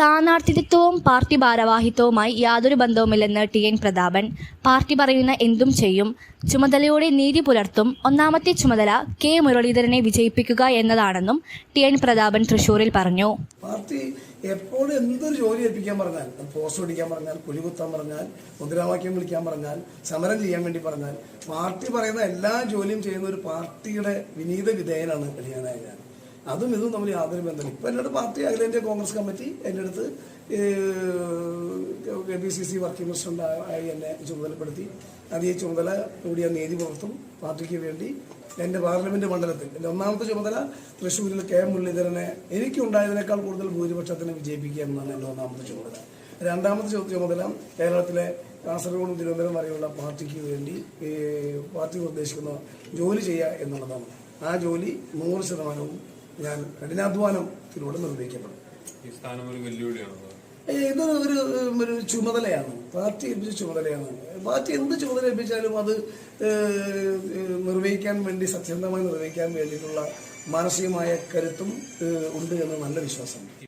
സ്ഥാനാർത്ഥിത്വവും party ഭാരവാഹിത്വവുമായി യാതൊരു ബന്ധവുമില്ലെന്ന് ടി എൻ പ്രതാപൻ. പാർട്ടി പറയുന്ന എന്തും ചെയ്യും. ചുമതലയോടെ നീതി പുലർത്തും. ഒന്നാമത്തെ ചുമതല കെ മുരളീധരനെ വിജയിപ്പിക്കുക എന്നതാണെന്നും ടി എൻ പ്രതാപൻ തൃശൂരിൽ പറഞ്ഞു. പാർട്ടി എപ്പോഴും എന്തൊരു ജോലി ഏൽപ്പിക്കാൻ പറഞ്ഞാൽ പോസ്റ്റ് ഓടിക്കാൻ പറഞ്ഞാൽ കുലികുത്താൻ പറഞ്ഞാൽ മുദ്രാവാക്യം വിളിക്കാൻ പറഞ്ഞാൽ സമരം ചെയ്യാൻ വേണ്ടി പറഞ്ഞാൽ പാർട്ടി പറയുന്ന എല്ലാ ജോലിയും ചെയ്യുന്ന ഒരു പാർട്ടിയുടെ വിനീത വിധേയനാണ് ഞാൻ അതും ഇതും തമ്മിൽ യാതൊരു ബന്ധമില്ല. ഇപ്പം എന്നോട് പാർട്ടി അഖിലേന്ത്യാ കോൺഗ്രസ് കമ്മിറ്റി എന്റെ അടുത്ത് K P C C working president ആയി എന്നെ ചുമതലപ്പെടുത്തി. അത് ഈ ചുമതല കൂടി ഞാൻ നീതി പുലർത്തും പാർട്ടിക്ക് വേണ്ടി. എന്റെ പാർലമെന്റ് മണ്ഡലത്തിൽ എന്റെ ഒന്നാമത്തെ ചുമതല തൃശ്ശൂരിൽ കെ മുരളീധരനെ എനിക്കുണ്ടായതിനേക്കാൾ കൂടുതൽ ഭൂരിപക്ഷത്തിനെ വിജയിപ്പിക്കുക എന്നാണ് എന്റെ ഒന്നാമത്തെ ചുമതല. രണ്ടാമത്തെ ചുമതല കേരളത്തിലെ കാസർഗോഡും തിരുവനന്തപുരം വരെയുള്ള പാർട്ടിക്ക് വേണ്ടി പാർട്ടി നിർദ്ദേശിക്കുന്ന ജോലി ചെയ്യുക എന്നുള്ളതാണ്. ആ ജോലി നൂറ് ശതമാനവും ഞാൻ കഠിനാധ്വാനത്തിലൂടെ ഏ, ഇതൊരു ഒരു ഒരു ചുമതലയാണ്. പാർട്ടി ഏൽപ്പിച്ച ചുമതലയാണ്. പാർട്ടി എന്ത് ചുമതല ഏൽപ്പിച്ചാലും അത് നിർവഹിക്കാൻ വേണ്ടി സത്യസന്ധമായി നിർവഹിക്കാൻ വേണ്ടിയിട്ടുള്ള മാനസികമായ കരുത്തും ഉണ്ട് എന്ന് നല്ല വിശ്വാസം